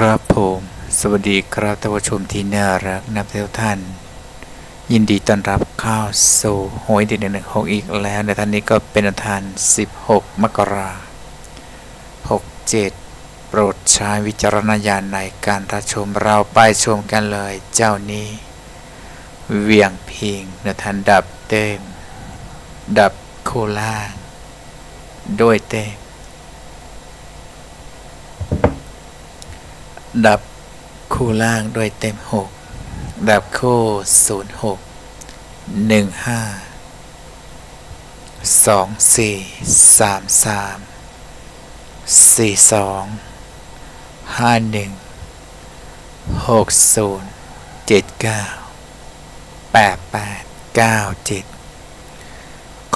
ครับผม สวัสดีครับท่านผู้ชมที่น่ารักนับทุกท่าน ยินดีต้อนรับเข้าสู่หวยเด็ดหนึ่งหกอีกแล้วในท่านนี้ก็เป็นวันทาน 16 มกราคม67โปรดใช้วิจารณญาณในการรับชมเราไปชมกันเลยเจ้านี้ เวียงพิงในท่านดับเต็ม ดับโคล่าด้วยเต็ม ดับคู่ล่างด้วยเต็มหกดับคู่ศูนย์หกหนึ่งห้าสองสี่สามสามสี่สองห้าหนึ่งหกศูนย์เจ็ดเก้าแปดแปดเก้าเจ็ด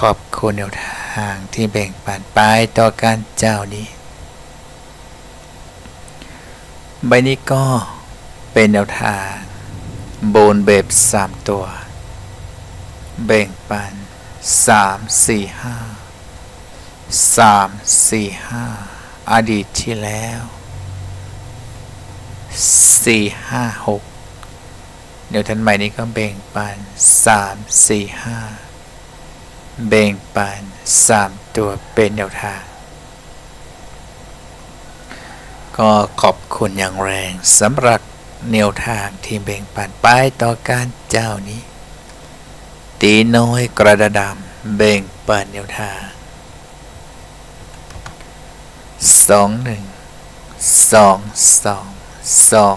ขอบคุณแนวทางที่แบ่งปันไปต่อการเจ้านี้ ใบนี้ก็เป็นแนวทาง โบนเบบสามตัวแบ่งปันสามสี่ห้าสามสี่ห้าอดีตที่แล้วสี่ห้าหกเดี๋ยวทันใหม่นี้ก็แบ่งปันสามสี่ห้าแบ่งปันสามตัวเป็นแนวทาง ก็ขอบคุณอย่างแรงสำหรับแนวทางที่แบ่งปันไปต่อการเจ้านี้ ตีน้อยกระดาดำแบ่งปันแนวทางสองหนึ่งสองสองสอง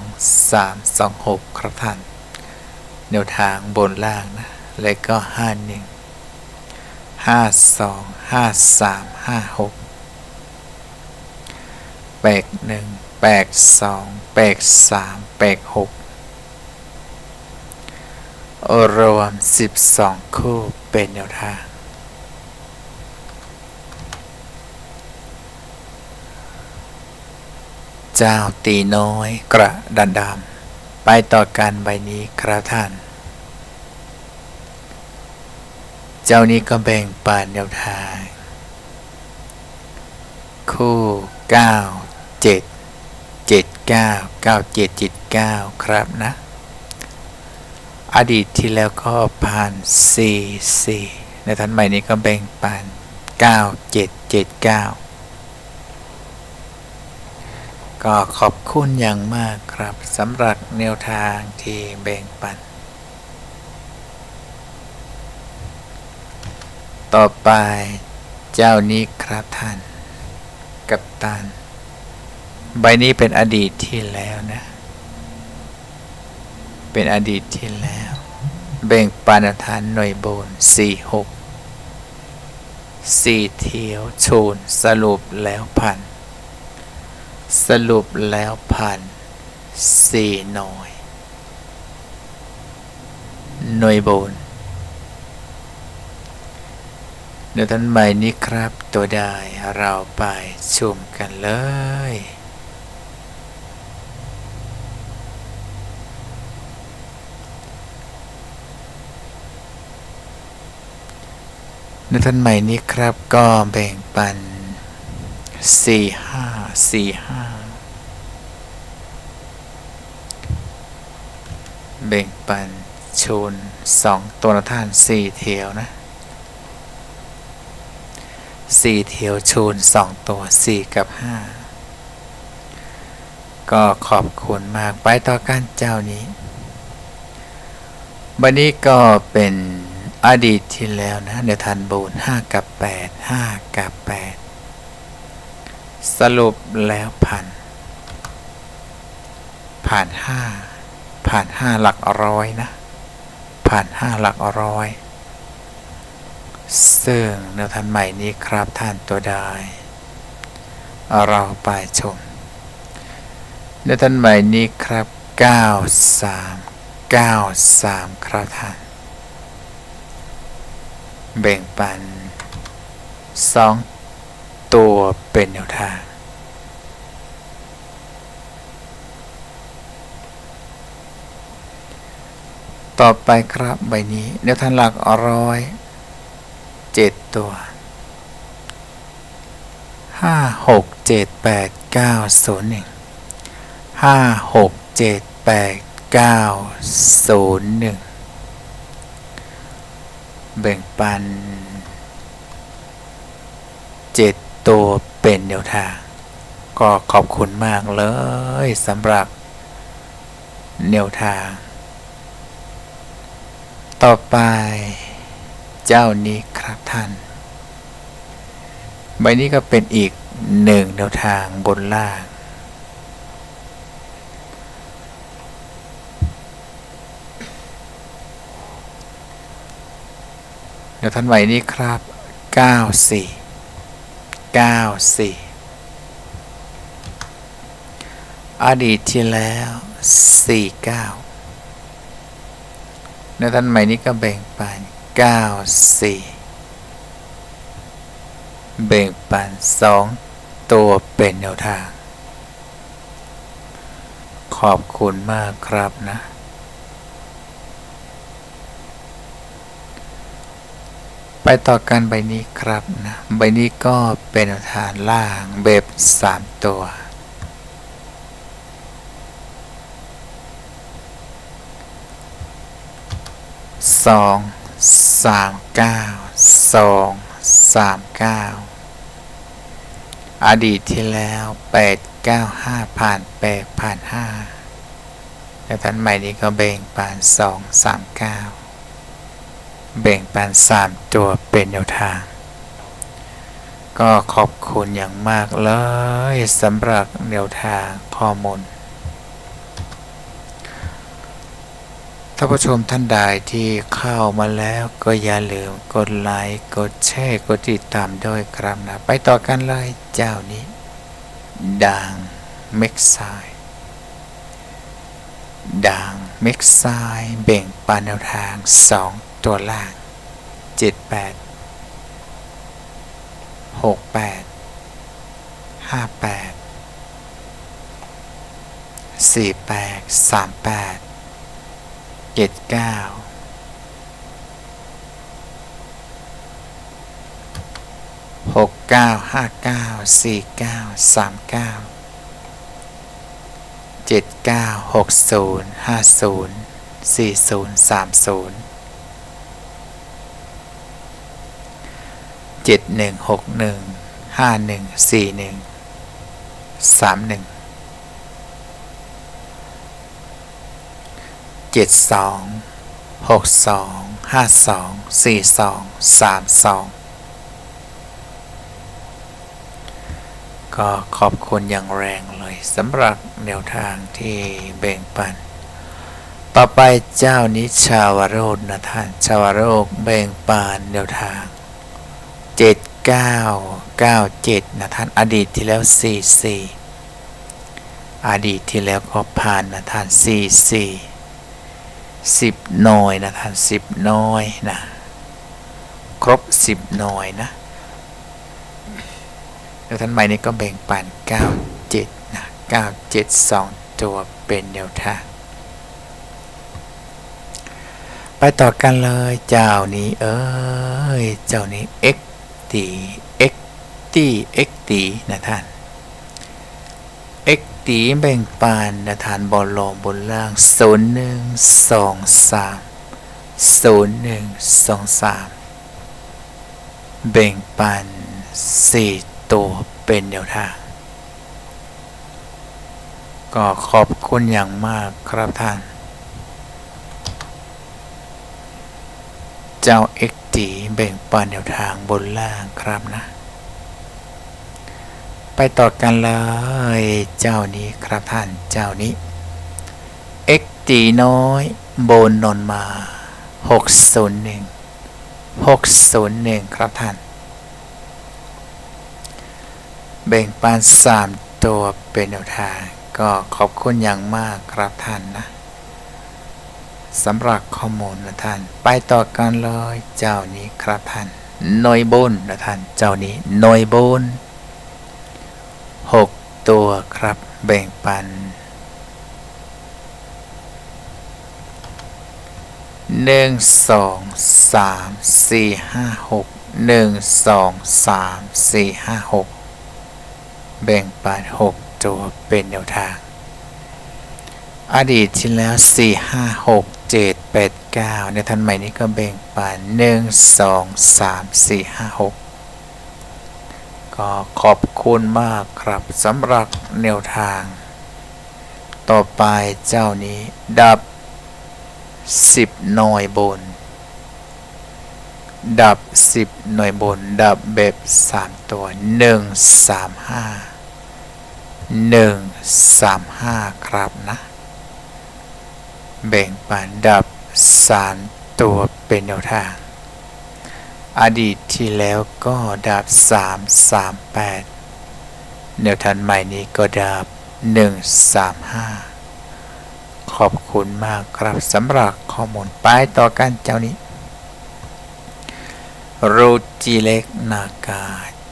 สามสองหกครับท่านแนวทางบนล่างนะ และก็ห้าหนึ่งห้าสองห้าสามห้าหก แปลกหนึ่งแปลกสองแปลกสามแปลกหกรวมสิบสองคู่เป็นแนวทางเจ้าตีน้อยกระดันดำไปต่อการใบนี้ครับท่าน เจ้านี้ก็แบ่งปันแนวทาง คู่เก้า เจ็ดเจ็ดเก้าเก้าเจ็ดเจ็ดเก้าครับนะ อดีตที่แล้วก็ผ่านสี่สี่ในทันใหม่นี้ก็แบ่งปันเก้าเจ็ดเจ็ดเก้าก็ขอบคุณอย่างมากครับสำหรับแนวทางที่แบ่งปัน ต่อไปเจ้านี้ครับท่าน กับตัน ใบนี้เป็นอดีตที่แล้วนะ เป็นอดีตที่แล้วแบ่งปันทานหน่วยโบนสี่หกสี่เที่ยวโชนสรุปแล้วพัน สรุปแล้วพันสี่หน่วยหน่วยโบนเดี๋ยวท่านใหม่นี้ครับตัวได้เราไปชมกันเลย ในท่านใหม่นี้ครับก็แบ่งปันสี่ห้าสี่ห้าแบ่งปันชูนสองตัวละท่านสี่เทียวนะสี่เทียวชูนสองตัวสี่กับห้าก็ขอบคุณมากไปต่อการเจ้านี้บันนี้ก็เป็น อดีตที่แล้วนะเดี๋ยวทันบูนห้ากับแปดห้ากับแปดสรุปแล้วผ่านผ่านห้าผ่านห้าหลักร้อยนะ ผ่านห้าหลักร้อยซึ่งแนวทันใหม่นี้ครับท่านตัวได้เราไปชมแนวทันใหม่นี้ครับ 93 93 ครับท่าน แบ่งปัน 2 ตัวเป็นแนวทาง ต่อไปครับใบนี้แนวทางหลักร้อยเจ็ดตัวห้าหกเจ็ดแปดเก้าศูนย์หนึ่งห้าหกเจ็ดแปดเก้าศูนย์หนึ่ง แบ่งปันเจ็ดตัวเป็นแนวทาง ก็ขอบคุณมากเลยสำหรับแนวทาง ต่อไป เจ้านี้ครับท่าน ใบนี้ก็เป็นอีกหนึ่งแนวทางบนล่าง เดี๋ยวท่านไหวนี้ครับ 94 94 อดีตที่แล้ว 49ในท่านใหม่นี้ก็แบ่งปัน 94 แบ่งปัน 2 ตัวเป็นแนวทาง ขอบคุณมากครับนะ ไป ต่อกันใบนี้ครับนะใบนี้ก็เป็นแนวทางล่างแบบ3ตัว สองสามเก้าสองสามเก้าอดีตที่แล้วแปดเก้าห้าผ่านแปดผ่านห้าแต่ท่านใหม่นี้ก็แบ่งปันสองสามเก้า แบ่งปันสามตัวเป็นแนวทาง ก็ขอบคุณอย่างมากเลยสำหรับแนวทางข้อมูลท่านผู้ชมท่านใดที่เข้ามาแล้วก็อย่าลืมกดไลค์กดแชร์กดติดตามด้วยครับนะ ไปต่อกันเลยเจ้านี้ด่างเม็กไซด่างเม็กไซเบ่งปันแนวทาง2 ตัวล่าง 78 68 58 48 38เจ็ดเก้าหกเก้าห้าเก้าสี่เก้าสามเก้าเจ็ดเก้าหกศูนย์ห้าศูนย์สี่ศูนย์สามศูนย์ จ็ดหนึ่งหกหนึ่งห้าหนึ่งสี่หนึ่งสามหนึ่งเจ็ดสองหกสองห้าสองสี่สองสามสองก็ขอบคุณอย่างแรงเลยสำหรับแนวทางที่เบ่งปันต่อไปเจ้านิชาวโรธนะท่าน ชาวโรคเบ่งปานแนวทาง เจ็ดเก้าเก้าเจ็ดนะท่านอดีตที่แล้วสี่สี่อดีตที่แล้วก็ผ่านนะท่านสี่สี่สิบหน่อยนะท่านสิบหน่อยนะ ครบสิบหน่อยนะ แล้วท่านใหม่นี้ก็แบ่งปันเก้าเจ็ดนะเก้าเจ็ดสองตัวเป็นแนวทางไปต่อกันเลยเจ้านี้เอ้ยเจ้านี้ x ตี x ตี x ตีนะท่าน x ตีแบ่งปันนะฐานบอลลงบนล่าง 0 1 2 3 0 1 2 3 แบ่งปัน 4 ตัวเป็นแนวทาง ก็ขอบคุณอย่างมากครับท่าน เจ้า x ตีแบ่งปันแนวทางบนล่างครับนะ ไปต่อกันเลย เจ้านี้ครับท่านเจ้านี้ x ตีน้อยโบนนนมา 601 601 ครับท่าน แบ่งปัน3 ตัวเป็นแนวทาง ก็ขอบคุณอย่างมากครับท่านนะ สำหรับข้อมูลนะท่าน ไปต่อกันเลยเจ้านี้ครับท่านหน่วยบนนะท่านเจ้านี้หน่วยบนหกตัวครับแบ่งปันหนึ่งสองสามสี่ห้าหกหนึ่งสองสามสี่ห้าหกแบ่งปันหกตัวเป็นแนวทาง อดีตที่แล้ว 4 5 6 7 8 9ในทันใหม่นี้ก็แบ่งปัน1 2 3 4 5 6ก็ขอบคุณมากครับสำหรับแนวทาง ต่อไปเจ้านี้ดับ10หน่วยบน ดับ10หน่วยบน ดับแบบ3ตัว1 3 5 1 3 5ครับนะ แบ่งปันดับ3ตัวเป็นแนวทาง อดีตที่แล้วก็ดับ 3 3 8 แนวทางใหม่นี้ก็ดับ 1 3 5 ขอบคุณมากครับสำหรับข้อมูลไปต่อกันเจ้านี้ รูจิเล็กนากา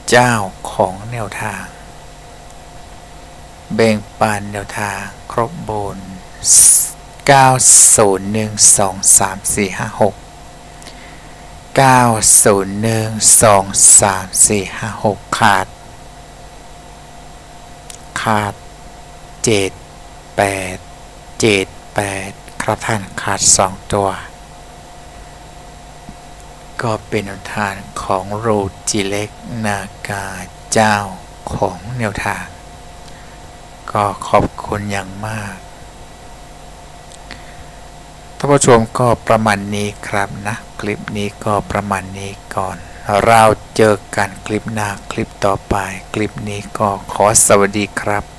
เจ้าของแนวทาง แบ่งปันแนวทางครบบน 9 0 1 2 3 4 5 6 9 0 1 2 3 4 5 6 ขาด ขาด 7 8 7 8 ครับท่านขาด 2 ตัว ก็เป็นแนวทางของโรจิเล็กนากาเจ้าของแนวทาง ก็ขอบคุณอย่างมาก ท่านผู้ชมก็ประมาณนี้ครับนะ คลิปนี้ก็ประมาณนี้ก่อน เราเจอกันคลิปหน้าคลิปต่อไป คลิปนี้ก็ขอสวัสดีครับ